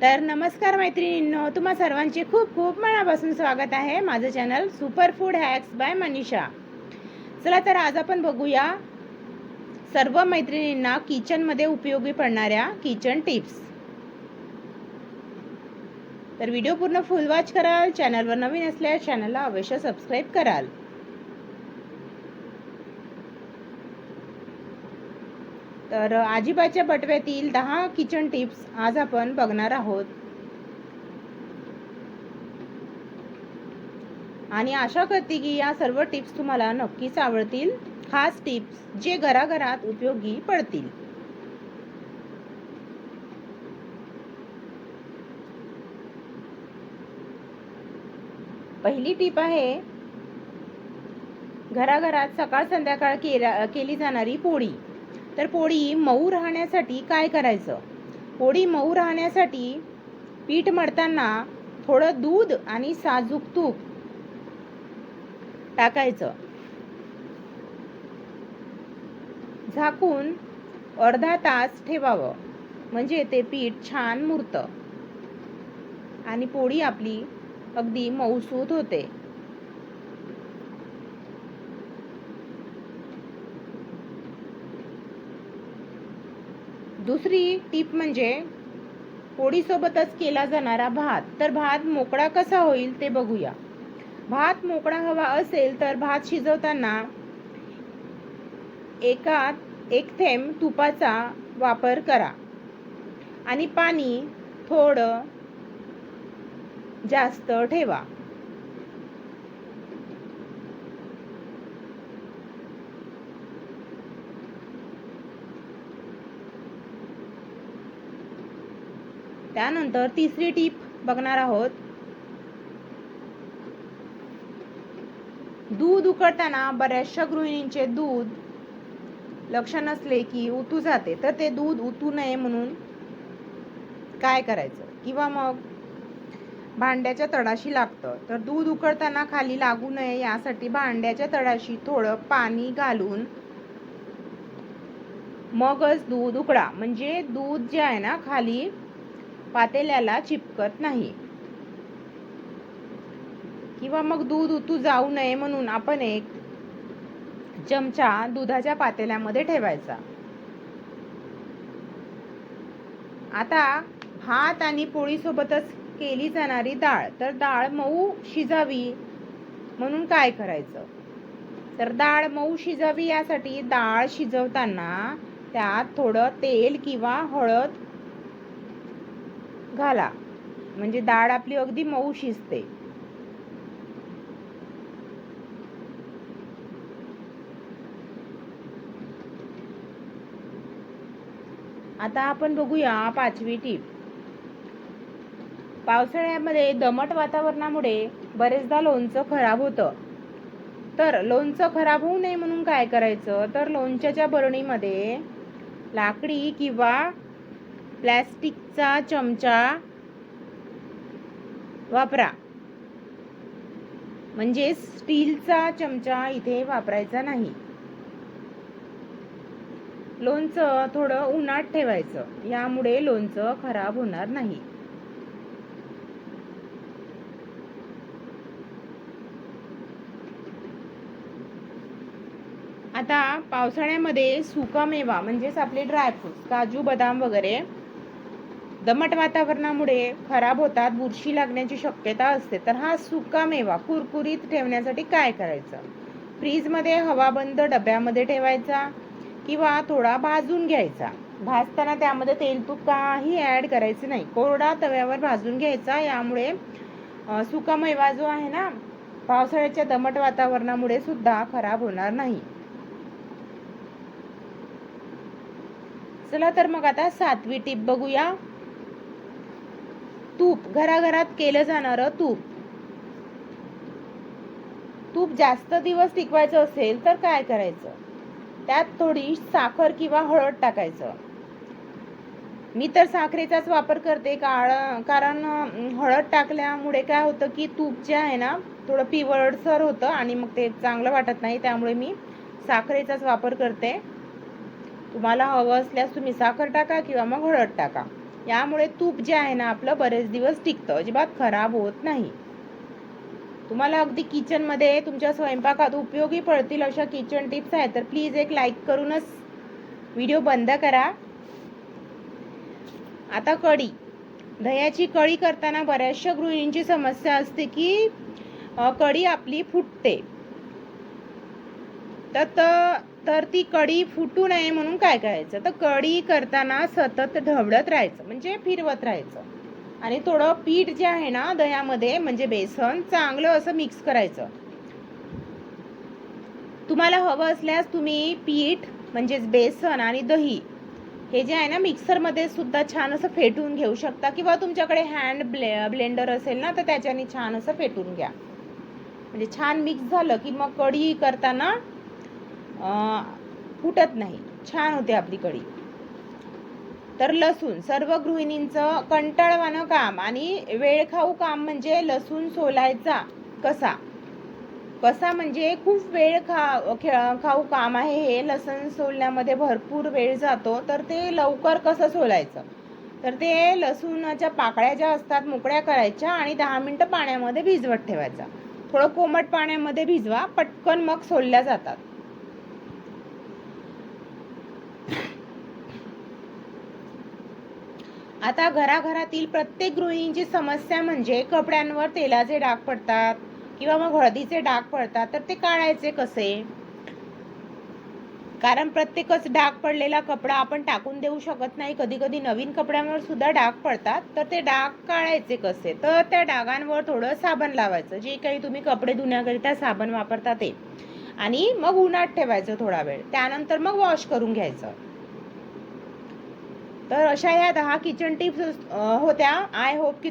तर नमस्कार मैत्रिणींनो तुम्हा सर्वांचे खूप खूप मनापासून स्वागत आहे माझं channel super food hacks by Manisha. चला तर आज आपण बघूया सर्व मैत्रिणींना किचनमध्ये उपयोगी पडणाऱ्या किचन टिप्स तर व्हिडिओ पूर्ण फुल वॉच कराल चॅनलवर नवीन असल्यास चॅनलला अवश्य सबस्क्राईब कराल. तर आजीबाच्या बटव्यातील दहा किचन टिप्स आज आपण बघणार आहोत. आणि आशा करते की या सर्व टिप्स तुम्हाला नक्कीच आवडतील. खास टिप्स जे घराघरात उपयोगी पडतील. पहिली टीप आहे घराघरात सकाळ संध्याकाळ केला केली जाणारी पोळी. तर पोळी मऊ राहण्यासाठी काय करायचं? पोळी मऊ राहण्यासाठी पीठ मळताना थोडं दूध आणि साजूक तूप टाकायचं. झाकून अर्धा तास ठेवावं. म्हणजे ते पीठ छान मुरतं. आणि पोळी आपली अगदी मऊसूत होते. दुसरी टीप म्हणजे पोळीसोबतच केला जाणारा भात. तर भात मोकळा कसा होईल ते बघूया. भात मोकळा हवा असेल तर भात शिजवताना एका एक थेंब तुपाचा वापर करा. आणि पाणी थोडं जास्त ठेवा. त्यानंतर तिसरी टीप बघणार आहोत. दूध उकळताना बऱ्याचशा गृहिणींचे दूध लक्ष नसले की उतू जाते. तर ते दूध उतू नये म्हणून काय करायचं? किंवा मग भांड्याच्या तळाशी लागतं. तर दूध उकळताना खाली लागू नये यासाठी भांड्याच्या तळाशी थोडं पाणी घालून मगच दूध उकडा म्हणजे दूध जे आहे ना खाली पातेल्याला चिपकत नाही. किंवा मग दूध उतू जाऊ नये म्हणून आपण एक चमचा दुधाच्या पातेल्यामध्ये ठेवायचा. आता भात आणि पोळी सोबतच केली जाणारी डाळ. तर डाळ मऊ शिजावी म्हणून काय करायचं? तर डाळ मऊ शिजावी यासाठी डाळ शिजवताना त्यात थोडं तेल किंवा हळद घाला. म्हणजे डाळ आपली अगदी मऊ शिजते. आता आपण बघूया पाचवी टीप. पावसाळ्यामध्ये दमट वातावरणामुळे बरेचदा लोणचं खराब होतं. तर लोणचं खराब होऊ नये म्हणून काय करायचं? तर लोणच्याच्या बरणीमध्ये लाकडी किंवा प्लॅस्टिकचा चमचा वापरा. म्हणजे स्टीलचा चमचा इथे वापरायचा नाही. लोणचं थोडं उन्हात ठेवायचं. यामुळे लोणचं खराब होणार नाही. आता पावसाळ्यामध्ये सुकामेवा म्हणजेच आपले ड्रायफ्रुट्स काजू बदाम वगैरे दमट वातावरणामुळे खराब होतात बुरशी लागण्याची शक्यता असते. तर हा सुका मेवा कुरकुरीत ठेवण्यासाठी काय करायचं? फ्रीजमध्ये हवाबंद डब्यामध्ये ठेवायचा किंवा थोडा भाजून घ्यायचा? भाजताना त्यामध्ये तेल तूप काही ॲड करायचं नाही. कोरडा तव्यावर भाजून घ्यायचा. यामुळे सुका मेवा जो आहे ना पावसाळ्याच्या दमट वातावरणामुळे सुद्धा खराब होणार नाही. चला तर मग आता सातवी टीप बघूया. तूप घराघरात केलं जाणारं तूप. तूप जास्त दिवस टिकवायचं असेल तर काय करायचं? त्यात थोडी साखर किंवा हळद टाकायचं. मी तर साखरेचाच वापर करते कारण हळद टाकल्यामुळे काय होतं की तूप जे आहे ना थोडं पिवळसर होतं आणि मग ते चांगलं वाटत नाही त्यामुळे मी साखरेचाच वापर करते. तुम्हाला हवं असल्यास तुम्ही साखर टाका किंवा मग हळद टाका. यामुळे तूप जे आहे ना आपलं बरेच दिवस टिकतं. अजिबात खराब होत नाही. तुम्हाला अगदी किचनमध्ये तुमच्या स्वयंपाकात उपयोगी पडतील अशा किचन टिप्स आहेत तर प्लीज एक लाईक करूनच व्हिडिओ बंद करा. आता कढी. दह्याची कढी करताना बऱ्याचशा गृहिणींची समस्या असते की कढी आपली फुटते. तर तर ती कढी फुटू नये म्हणून काय करायचं? तर कढी करताना सतत ढवळत राहायचं म्हणजे फिरवत राहायचं. आणि थोडं पीठ जे आहे ना दह्यामध्ये म्हणजे बेसन चांगलं असं मिक्स करायचं. तुम्हाला हवं असल्यास तुम्ही पीठ म्हणजेच बेसन आणि दही हे जे आहे ना मिक्सरमध्ये सुद्धा छान असं फेटून घेऊ शकता. किंवा तुमच्याकडे हँड ब्ले ब्लेंडर असेल ना तर त्याच्याने छान असं फेटून घ्या. म्हणजे छान मिक्स झालं की मग कढी करताना फुटत नाही. छान होते आपली कढी. तर लसूण सर्व गृहिणींचं कंटाळवाणं काम आणि वेळखाऊ काम म्हणजे लसूण सोलायचा कसा? कसा म्हणजे खूप वेळ खा खे- खाऊ काम आहे हे लसूण सोलण्यामध्ये भरपूर वेळ जातो तर ते लवकर कसं सोलायचं? तर ते लसूणाच्या पाकळ्या ज्या असतात मोकळ्या करायच्या आणि दहा मिनटं पाण्यामध्ये भिजवत ठेवायचा. थोडं कोमट पाण्यामध्ये भिजवा पटकन मग सोलल्या जातात. आता घराघरातील प्रत्येक गृहिणींची समस्या म्हणजे कपड्यांवर तेलाचे डाग पडतात किंवा मग हळदीचे डाग पडतात तर ते काढायचे कसे? कारण प्रत्येकच डाग पडलेला कपडा आपण टाकून देऊ शकत नाही. कधी कधी नवीन कपड्यांवर सुद्धा डाग पडतात तर ते डाग काढायचे कसे? तर त्या डागांवर थोडं साबण लावायचं. जे काही तुम्ही कपडे धुण्याकरिता साबण वापरता ते. आणि मग उन्हात ठेवायचं थोडा वेळ. त्यानंतर मग वॉश करून घ्यायचं. तर अशा ह्या दहा किचन टिप्स होत्या. आय होप की